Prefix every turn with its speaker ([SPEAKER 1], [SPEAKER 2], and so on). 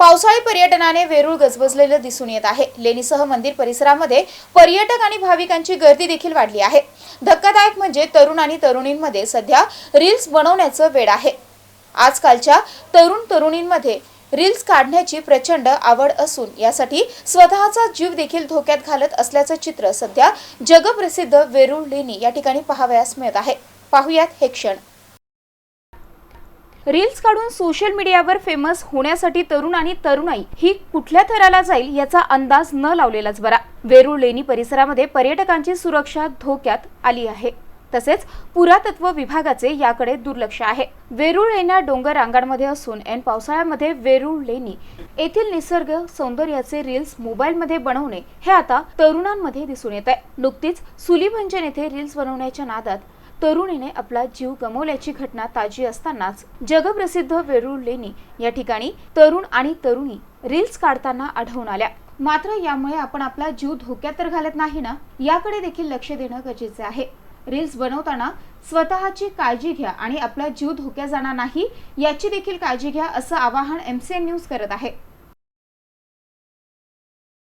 [SPEAKER 1] पावसाळी पर्यटनाने वेरूळ गजबजलेलं दिसून येत आहे. लेणीसह मंदिर परिसरामध्ये पर्यटक आणि भाविकांची गर्दी देखील वाढली आहे. धक्कादायक म्हणजे तरुण आणि तरुणींमध्ये सध्या रील्स बनवण्याचं वेड आहे. आजकालच्या तरुण तरुणींमध्ये रील्स काढण्याची प्रचंड आवड असून यासाठी स्वतःचा जीव देखील धोक्यात घालत असल्याचं चित्र सध्या जगप्रसिद्ध वेरूळ लेणी या ठिकाणी पाहावयास मिळत आहे. पाहुयात हे क्षण. रील्स काढून सोशल मीडियावर फेमस होण्यासाठी तरुण आणि तरुणाई ही कुठल्या थराला जाईल याचा अंदाज न लावलेलाच बरा. वेरूळ लेणी परिसरामध्ये पर्यटकांची सुरक्षा धोक्यात आली आहे. तसेच पुरातत्व विभागाचे याकडे दुर्लक्ष आहे. वेरूळ लेण्या डोंगर रांगांमध्ये असून ऐन पावसाळ्यामध्ये वेरूळ लेणी येथील निसर्ग सौंदर्याचे रील्स मोबाईलमध्ये बनवणे हे आता तरुणांमध्ये दिसून येत आहे नुकतीच सुलीभंजन येथे रील्स बनवण्याच्या नादात तरुणीने आपला जीव गमावल्याची घटना ताजी असतानाच जगप्रसिद्ध वेरूळ लेणी या ठिकाणी तरुण आणि तरुणी रील्स काढताना आढळून आल्या. मात्र यामुळे आपण आपला जीव धोक्यात तर घालत नाही ना? याकडे देखील लक्ष देणं गरजेचे आहे. रील्स बनवताना स्वतःची काळजी घ्या आणि आपला जीव धोक्यात जाणार नाही याची देखील काळजी घ्या असं आवाहन एम सी एन न्यूज करत आहे.